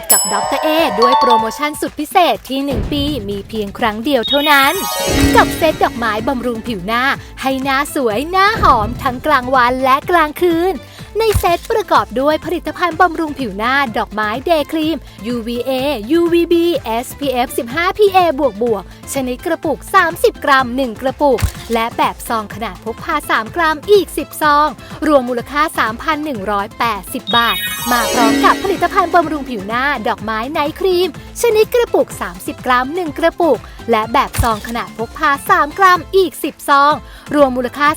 ดกับดรเอด้วยโปรโมชั่นสุดพิเศษที่ 1 ปีมีเพียงครั้งเดียวเท่านั้น กับเซตดอกไม้บำรุงผิวหน้า ให้หน้าสวยหน้าหอมทั้งกลางวันและกลางคืน ในเซตประกอบด้วยผลิตภัณฑ์บำรุงผิวหน้าดอกไม้เดย์ครีม UVA UVB SPF 15 PA บวกบวกชนิดกระปุก 30 กรัม 1 กระปุก และแบบซองขนาดพกพา 3 กรัมอีก 10 ซอง รวมมูลค่า 3,180 บาท มาพร้อมกับผลิตภัณฑ์บำรุงผิวหน้าดอกไม้ไนท์ครีม ชนิดกระปุก 30 กรัม 1 กระปุก และแบบซองขนาดพกพา 3 กรัมอีก 10 ซอง รวมมูลค่า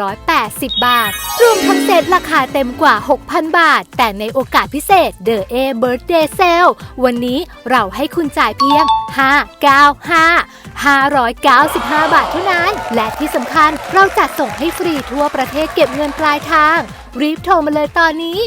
3,180 บาท รวมทั้งเซตราคาเต็มกว่า 6,000 บาท แต่ในโอกาสพิเศษ The A Birthday Sale วันนี้เราให้คุณจ่ายเพียง 595 595 บาทเท่านั้น และที่สำคัญเราจัดส่งให้ฟรีทั่วประเทศเก็บเงินปลายทาง รีบโทรมาเลยตอนนี้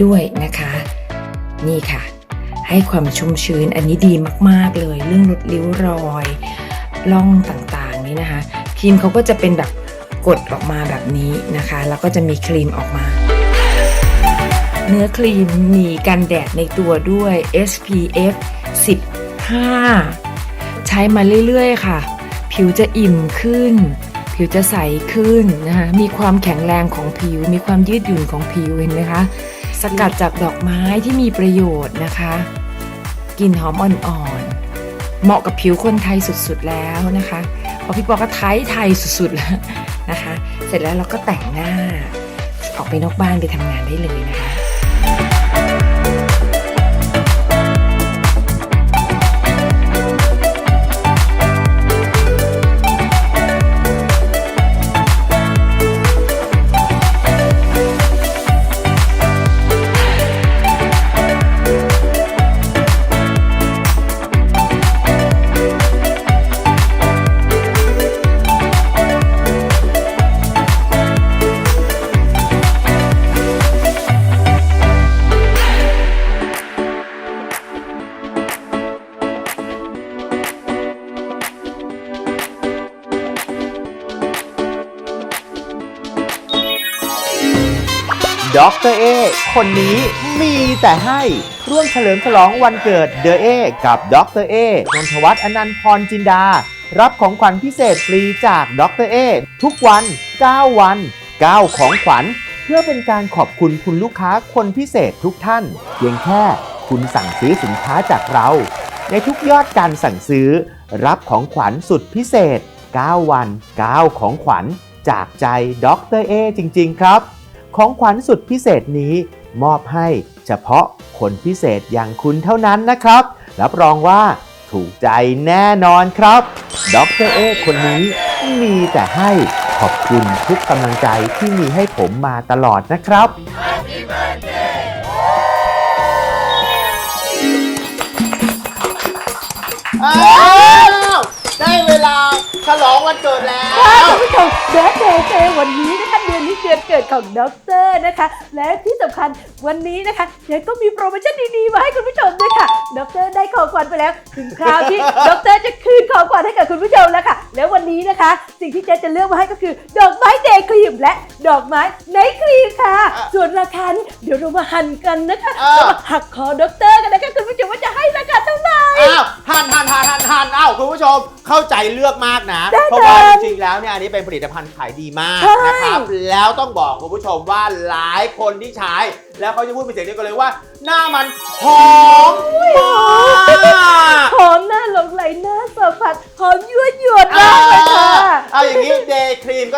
ไว้ด้วยนะคะ นี่ค่ะ ให้ความชุ่มชื้นอันนี้ดีมาก ๆ เลย เรื่องลดริ้วรอยร่องต่างๆนี่นะคะ ครีมเขาก็จะเป็นแบบกดออกมาแบบนี้นะคะ แล้วก็จะมีครีมออกมา เนื้อครีมมีกันแดดในตัวด้วย SPF 15 ใช้มาเรื่อย ๆ ค่ะ ผิวจะอิ่มขึ้น ผิวจะใสขึ้นนะคะ มีความแข็งแรงของผิว มีความยืดหยุ่นของผิวเห็นไหมคะ สกัดจากดอกไม้ที่มีประโยชน์นะคะกลิ่นหอมอ่อนๆ เหมาะกับผิวคนไทยสุดๆแล้วนะคะเพราะพี่ปอก็ไทยไทยสุดๆแล้วนะคะ เสร็จแล้วเราก็แต่งหน้า ออกไปนอกบ้านไปทำงานได้เลยนะคะ ด็อกเตอร์เอคนนี้มีแต่ให้ร่วมเฉลิมฉลองวันเกิดเดอะเอกับด็อกเตอร์เอนนทวัฒน์อนันต์พรจินดา รับของขวัญพิเศษฟรีจากด็อกเตอร์เอทุกวัน 9 วัน 9 ของขวัญ เพื่อเป็นการขอบคุณคุณลูกค้าคนพิเศษทุกท่าน เพียงแค่คุณสั่งซื้อสินค้าจากเรา ในทุกยอดการสั่งซื้อ รับของขวัญสุดพิเศษ 9 วัน 9 ของขวัญ จากใจด็อกเตอร์เอจริง ๆ ครับ ของขวัญสุดพิเศษนี้มอบให้เฉพาะคนพิเศษอย่างคุณเท่านั้นนะครับ รับรองว่าถูกใจแน่นอนครับดรเอคนนี้มีแต่ให้ขอบคุณทุกกำลังใจที่มีให้ผมมาตลอดนะครับ อ้าวได้เวลาฉลองวันเกิดแล้วคุณผู้ชมเดทเดย์เดย์วันนี้นะคะ เดือนนี้เดือนเกิดของด็อกเตอร์นะคะ และที่สำคัญวันนี้นะคะเดี๋ยวก็มีโปรโมชั่นดีๆมาให้คุณผู้ชมด้วยค่ะด็อกเตอร์ได้ของขวัญไปแล้ว ถึงคราวที่ด็อกเตอร์จะคืนของขวัญให้กับคุณผู้ชมแล้วค่ะ แล้ววันนี้นะคะ สิ่งที่เจ๊จะเลือกมาให้ก็คือดอกไม้เดย์ครีมและดอกไม้ไนท์ครีมค่ะ ส่วนราคานี่เดี๋ยวเรามาหั่นกันนะคะอ่าเรามาหักคอด็อกเตอร์กันนะคะคุณผู้ชมว่าจะให้ราคาเท่าไหร่ อ้าวหันหันหันหันหันอ้าวคุณผู้ชมเข้าใจเลือกมากนะได้เพราะว่าเลยจริงๆแล้วเนี่ยอันนี้เป็นผลิตภัณฑ์ขายดีมากใช่นะครับ แล้วต้องบอกคุณผู้ชมว่าหลายคนที่ใช้ แล้วเขาจะพูดเป็นเสียงเดียวกันเลยว่า หน้ามันหอมมากหอมหน้า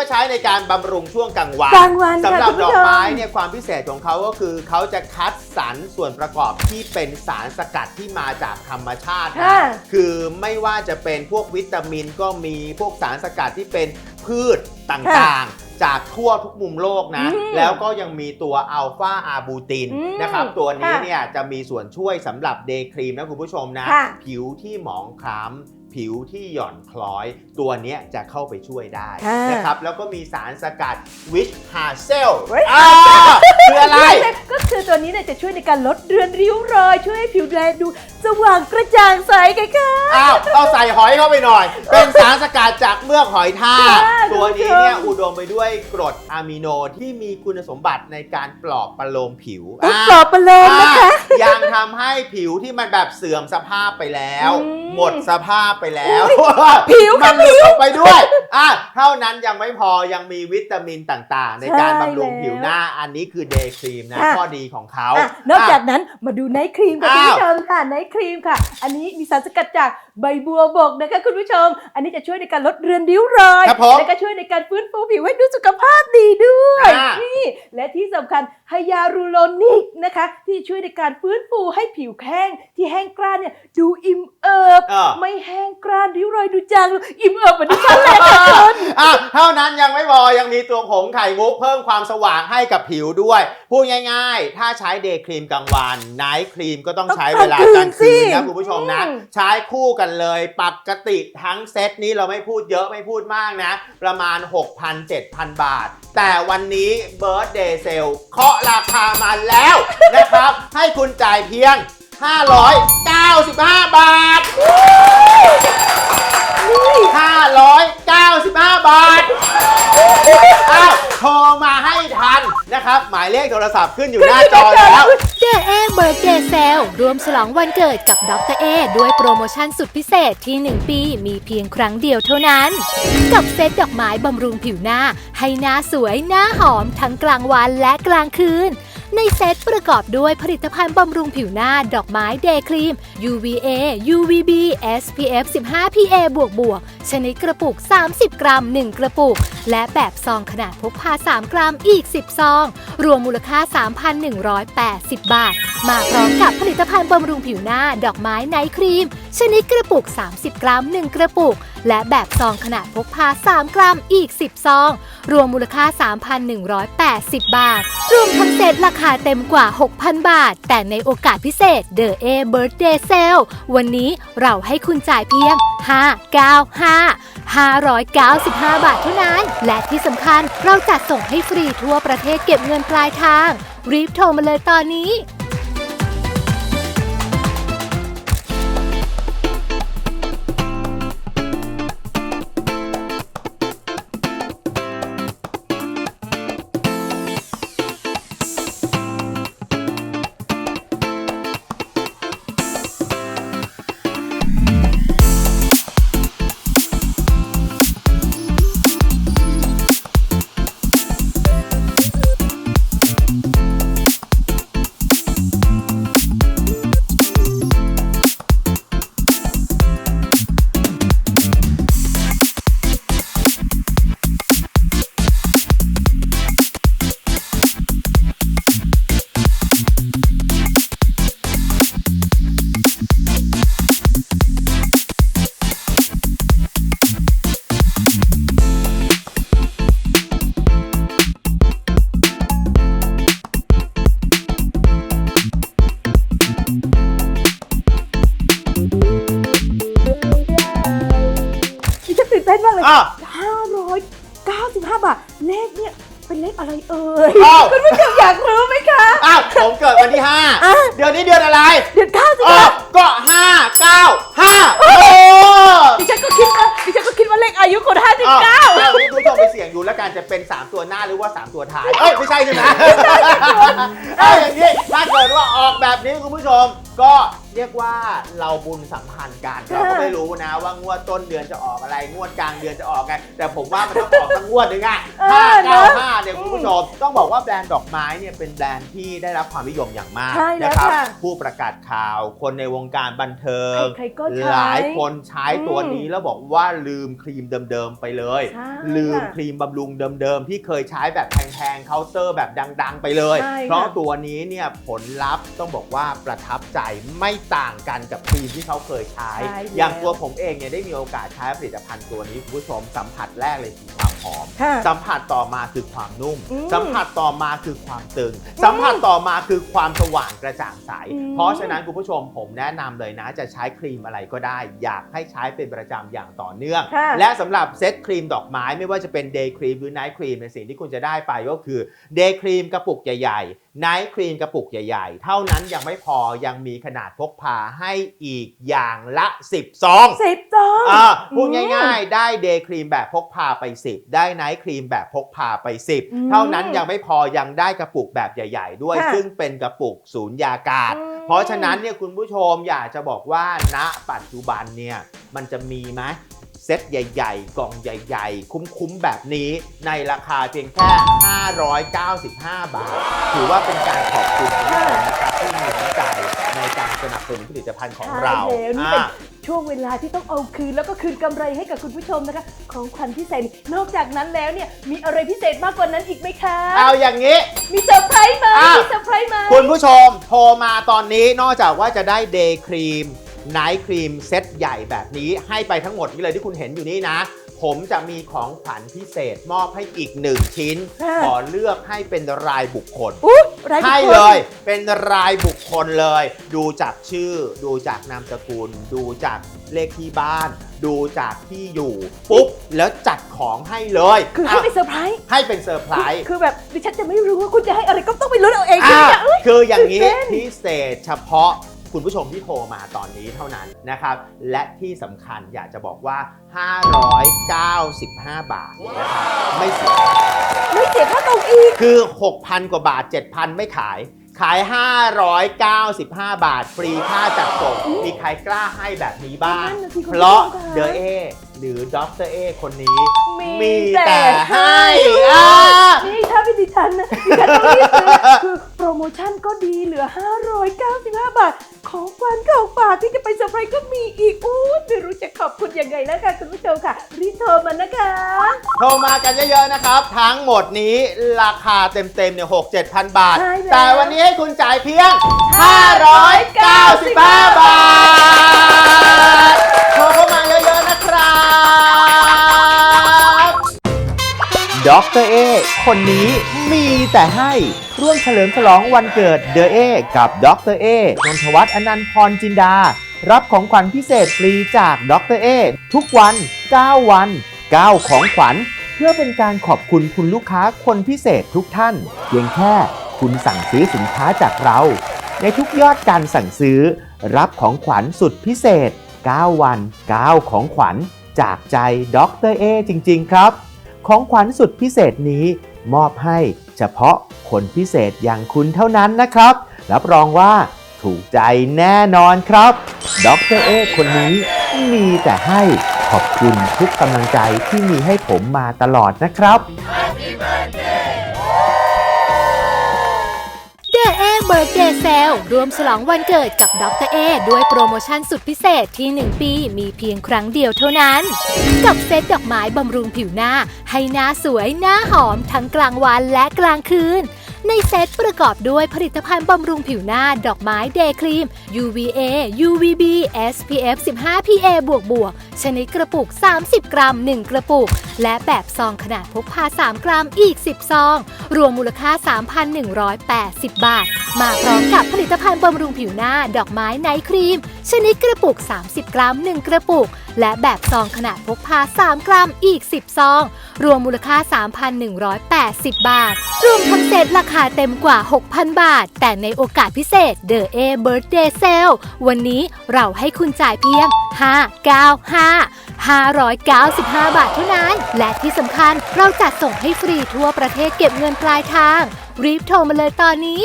ใช้ในการบำรุงช่วงกลางวันกลางวันค่ะสำหรับคุณผู้ดอกชมไม้เนี่ยความพิเศษของเขาก็คือเขาจะคัดสรรส่วนประกอบที่เป็นสารสกัดที่มาจากธรรมชาตินะค่ะคือไม่ว่าจะเป็นพวกวิตามินก็มีพวกสารสกัดที่เป็นพืชต่างๆ จากทั่วทุกมุมโลกนะอืมแล้วก็ยังมีตัวอัลฟาอาบูตินอืมนะครับ ตัวนี้ค่ะเนี่ยจะมีส่วนช่วยสำหรับเดย์ครีมนะคุณผู้ชมนะค่ะผิวที่หมองคล้ำ ผิวที่หย่อนคล้อย ตัวเนี้ยจะเข้าไปช่วยได้ค่ะนะครับ แล้วก็มีสารสกัดวิชฮาเซล Witch อ่าคืออะไร ก็คือตัวนี้เนี่ยจะช่วยในการลดเรือนริ้วรอย ช่วยให้ผิวแลดูสว่างกระจ่างใสไงคะอ้าวเอาใส่หอยเข้าไปหน่อย เป็นสารสกัดจากเมือกหอยทากค่ะตัวนี้คุณผู้ชมเนี่ยอุดมไปด้วยกรดอะมิโนที่มีคุณสมบัติในการปลอบประโลมผิวอุ๊ยอ่าปลอบประโลมนะคะอ่า ยังทำให้ผิวที่มันแบบเสื่อมสภาพไปแล้ว อืมหมดสภาพไปแล้วผิวมัค่ะนหลุดออกไปด้วยอะเท่านั้นยังไม่พอยังมีวิตามินต่างๆ ในการใช่บำรุงแล้วผิวหน้าอันนี้คือเดย์ครีมนะค่ะ ข้อดีของเขา อะนอกจากะนั้นมาดูไนท์ครีมค่ะคุณอ้าว ผู้ชมค่ะไนท์ครีมค่ะ อันนี้มีสารสกัดจากใบบัวบกนะคะคุณผู้ชม อันนี้จะช่วยในการลดเรือนริ้วรอย ครับผม และก็ช่วยในการฟื้นฟูผิวให้ดูสุขภาพดีด้วย อ่านี่ และที่สำคัญ ไฮยาลูโรนิกนะคะ ที่ช่วยในการฟื้นฟูให้ผิวแห้งที่แห้งกร้านเนี่ยดูอิ่มเอิบเออไม่แห้งกร้านริ้วรอยดูจางลงอิ่มเอิบเหมือนดิฉันเลยค่ะคุณ อะเท่านั้นยังไม่พอยังมีตัวผงไข่มุกเพิ่มความสว่างให้กับผิวด้วย พูดง่ายๆ ถ้าใช้เดย์ครีมกลางวันไนท์ครีมก็ต้องใช้เวลากลางคืนนะคุณผู้ชมนะใช้คู่กันเลยปกติทั้งเซตนี้เราไม่พูดเยอะไม่พูดมากนะ ประมาณ 6,000-7,000 บาท แต่วันนี้ Birthday Sale เคาะราคามาแล้วนะครับ ให้คุณจ่ายเพียง 595 บาท 595 บาทอ้าว โทรมาให้ทันนะครับ หมายเลขโทรศัพท์ขึ้นอยู่หน้าจอแล้ว เดอะเอเบิร์ดเดย์เซลรวมฉลองวันเกิดกับดรเอด้วยโปรโมชั่นสุดพิเศษที่ 1 ปีมีเพียงครั้งเดียวเท่านั้น กับเซตดอกไม้บำรุงผิวหน้า ให้หน้าสวยหน้าหอมทั้งกลางวันและกลางคืน ในเซตประกอบด้วยผลิตภัณฑ์บำรุงผิวหน้าดอกไม้เดย์ครีม UVA UVB SPF 15 PA บวกบวกชนิดกระปุก 30 กรัม 1 กระปุก และแบบซองขนาดพกพา 3 กรัมอีก 10 ซอง รวมมูลค่า 3,180 บาท มาพร้อมกับผลิตภัณฑ์บำรุงผิวหน้าดอกไม้ไนท์ครีม ชนิดกระปุก 30 กรัม 1 กระปุก และแบบซองขนาดพกพา 3 กรัมอีก 10 ซอง รวมมูลค่า 3,180 บาท รวมทั้งเซตราคาเต็มกว่า 6,000 บาท แต่ในโอกาสพิเศษ The A Birthday Sale วันนี้เราให้คุณจ่ายเพียง 595 595 บาทเท่านั้นและที่สำคัญเราจัดส่งให้ฟรีทั่วประเทศเก็บเงินปลายทาง รีบโทรมาเลยตอนนี้ ฉันตื่นเต้นมากเลยอ้าว595บาท เลขเนี่ยเป็นเลขอะไรเอ่ยอ้าว คุณผู้ชมอยากรู้ไหมคะ อ้าวผมเกิดวันที่ อะ 5 เดือนนี้เดือนอะไรเดือนอ๋อ95ก็5 9 5โอ้ดิฉันก็คิดว่าดิฉันก็คิดว่าเลขอายุคนอ้าว59เอานี้คุณผู้ชมไปเสี่ยงดูแล้วกันจะเป็น 3 ตัวหน้าหรือว่า 3 ตัวท้ายเอ้ย ไม่ใช่ใช่ไหมเอ้ยอย่างนี้ถ้าเกิดว่าออกแบบนี้คุณผู้ชมก็เรียกว่าเราบุญสัมพันธ์กันค่ะเราก็ไม่รู้นะว่างวดต้นเดือนจะออกอะไร งวดกลางเดือนจะออกไงแต่ผมว่ามันต้องออกทั้งงวดนึงอะเอห้าอเก้าเนอะห้าเนี่ยคุณผู้ชมต้องบอกว่าแบรนด์ดอกไม้เนี่ยเป็นแบรนด์ที่ได้รับความนิยมอย่างมากใช่แล้วนะครัค่ะผู้ประกาศข่าวคนในวงการบันเทิง ใครๆก็ใช้หลายคนใช้ตัวอืมนี้แล้วบอกว่าลืมครีมเดิมๆไปเลย ใช่ลืมค่ะครีมบำรุงเดิมๆที่เคยใช้แบบแพงๆเคาน์เตอร์แบบดัง ๆ ไปเลย ใช่ค่ะ เพราะตัวนี้เนี่ยผลลัพธ์ต้องบอกว่าประทับใจไม่ต่างกันกับครีมที่เขาเคยใช้ ใช่อย่างแล้ว ตัวผมเองเนี่ยได้มีโอกาสใช้ผลิตภัณฑ์ตัวนี้คุณผู้ชมสัมผัสแรกเลยคือความ หอม ค่ะสัมผัสต่อมาคือความนุ่ม อืมสัมผัสต่อมาคือความตึง สัมผัสต่อมาคือความสว่างกระจ่างใส อืม เพราะฉะนั้นคุณผู้ชมผมแนะนำเลยนะ จะใช้ครีมอะไรก็ได้ อยากให้ใช้เป็นประจำอย่างต่อเนื่อง ค่ะ และสำหรับเซตครีมดอกไม้ไม่ว่าจะเป็นเดย์ครีมหรือไนท์ครีมในสิ่งที่คุณจะได้ไปก็คือเดย์ครีมกระปุกใหญ่ๆไนท์ครีมกระปุกใหญ่ๆ เท่านั้นยังไม่พอยังมีขนาดพกพาให้อีกอย่างละ 10 ซองสิบจอง อ่าพูดง่ายๆ ได้เดย์ครีมแบบพกพาไป 10ได้ไนท์ครีมแบบพกพาไปอืม10 เท่านั้นยังไม่พอยังได้กระปุกแบบใหญ่ ๆ ด้วย ค่ะซึ่งเป็นกระปุกศูนย์ยากาศ อืม เพราะฉะนั้นเนี่ยคุณผู้ชมอยากจะบอกว่าณปัจจุบันเนี่ยมันจะมีไหมเซ็ตใหญ่ ๆ กล่องใหญ่ ๆ คุ้มๆแบบนี้ในราคาเพียงแค่ 595 บาท ถือว่าเป็นการขอบคุณคุณผู้ชมนะครับที่มีน้ำใจในการสนับสนุนผลิตภัณฑ์ของเรา ใช่แล้วนี่เป็น อ่า ช่วงเวลาที่ต้องเอาคืนแล้วก็คืนกำไรให้กับคุณผู้ชมนะคะ ของขวัญพิเศษนี่นอกจากนั้นแล้วเนี่ยมีอะไรพิเศษมากกว่านั้นอีกไหมคะ เอาอย่างนี้ มีเซอร์ไพรส์ไหมอะ มีเซอร์ไพรส์ไหมคุณผู้ชมโทรมาตอนนี้นอกจากว่าจะได้เดย์ครีมไนท์ครีมเซตใหญ่แบบนี้ให้ไปทั้งหมดนี้เลยที่คุณเห็นอยู่นี่นะ ผมจะมีของขวัญพิเศษมอบให้อีกหนึ่งชิ้น ค่ะ ขอเลือกให้เป็นรายบุคคล อุ๊ยรายบุคคให้เลยเป็นรายบุคคลเลย ดูจากชื่อ ดูจากนามสกุล ดูจากเลขที่บ้าน ดูจากที่อยู่ปุ๊บแล้วจัดของให้เลยคือให้อะเป็นเซอร์ไพรส์ให้เป็นเซอร์ไพรส์ คือแบบดิฉันจะไม่รู้ว่าคุณจะให้อะไรก็ต้องไปลุ้นเอาเองใช่อะไหมเนี่ยเอ้ย คืออย่างนี้ตื่นเต้นพิเศษเฉพาะ คุณผู้ชมที่โทรมาตอนนี้เท่านั้นนะครับ และที่สำคัญอยากจะบอกว่า 595 บาทนะครับไม่เสีย ไม่เสียค่าตรงอีก คือ 6,000 กว่าบาท 7,000 ไม่ขาย ขาย 595 บาท ฟรีค่าจัดส่ง มีใครกล้าให้แบบนี้บ้าง นั่นน่ะสิคุณเพราะผู้ชมค่ะ เดอะเอ หรือด็อกเตอร์เอคนนี้มีมีแต่แต่ให้ให้อ่านี่ถ้าเป็นดิฉันนะดิฉันต้องรีบซื้อคือโปรโมชั่นก็ดีเหลือ 595 บาท ของขวัญของฝากที่จะไปเซอร์ไพรส์ก็มีอีกอู้ไม่รู้จะขอบคุณยังไงแล้วค่ะคุณผู้ชมค่ะ รีบโทรมานะคะ โทรมากันเยอะๆนะครับ ทั้งหมดนี้ราคาเต็มๆเนี่ยหกเจ็ดพันบาท ใช่แล้ว แต่วันนี้ให้คุณจ่ายเพียง 595 บาท ด็อกเตอร์เอคนนี้มีแต่ให้ ร่วมเฉลิมฉลองวันเกิดเดอะเอกับด็อกเตอร์เอนนทวัฒน์อนันต์พรจินดา รับของขวัญพิเศษฟรีจากด็อกเตอร์เอทุกวัน 9 วัน 9 ของขวัญ เพื่อเป็นการขอบคุณคุณลูกค้าคนพิเศษทุกท่าน เพียงแค่คุณสั่งซื้อสินค้าจากเรา ในทุกยอดการสั่งซื้อ รับของขวัญสุดพิเศษ 9 วัน 9 ของขวัญจากใจดรเอจริง ๆ ครับ ของขวัญสุดพิเศษนี้มอบให้เฉพาะคนพิเศษอย่างคุณเท่านั้นนะครับ รับรองว่าถูกใจแน่นอนครับดรเอคนนี้มีแต่ให้ขอบคุณทุกกำลังใจที่มีให้ผมมาตลอดนะครับ เบิร์ดเดย์เซลรวมฉลองวันเกิดกับดรเอด้วยโปรโมชั่นสุดพิเศษที่ 1 ปีมีเพียงครั้งเดียวเท่านั้น กับเซตดอกไม้บำรุงผิวหน้า ให้หน้าสวยหน้าหอมทั้งกลางวันและกลางคืน ในเซตประกอบด้วยผลิตภัณฑ์บำรุงผิวหน้า ดอกไม้เดย์ครีม UVA UVB SPF 15 PA บวกบวกชนิดกระปุก 30 กรัม 1 กระปุก และแบบซองขนาดพกพา 3 กรัมอีก 10 ซอง รวมมูลค่า 3,180 บาท มาพร้อมกับผลิตภัณฑ์บำรุงผิวหน้า ดอกไม้ไนท์ครีม ชนิดกระปุก 30 กรัม 1 กระปุก และแบบซองขนาดพกพา 3 กรัมอีก 10 ซอง รวมมูลค่า 3,180 บาท รวมทั้งเซตราคาเต็มกว่า 6,000 บาท แต่ในโอกาสพิเศษ The A Birthday Sale วันนี้เราให้คุณจ่ายเพียง 595 595 บาทเท่านั้น และที่สำคัญเราจัดส่งให้ฟรีทั่วประเทศเก็บเงินปลายทาง รีบโทรมาเลยตอนนี้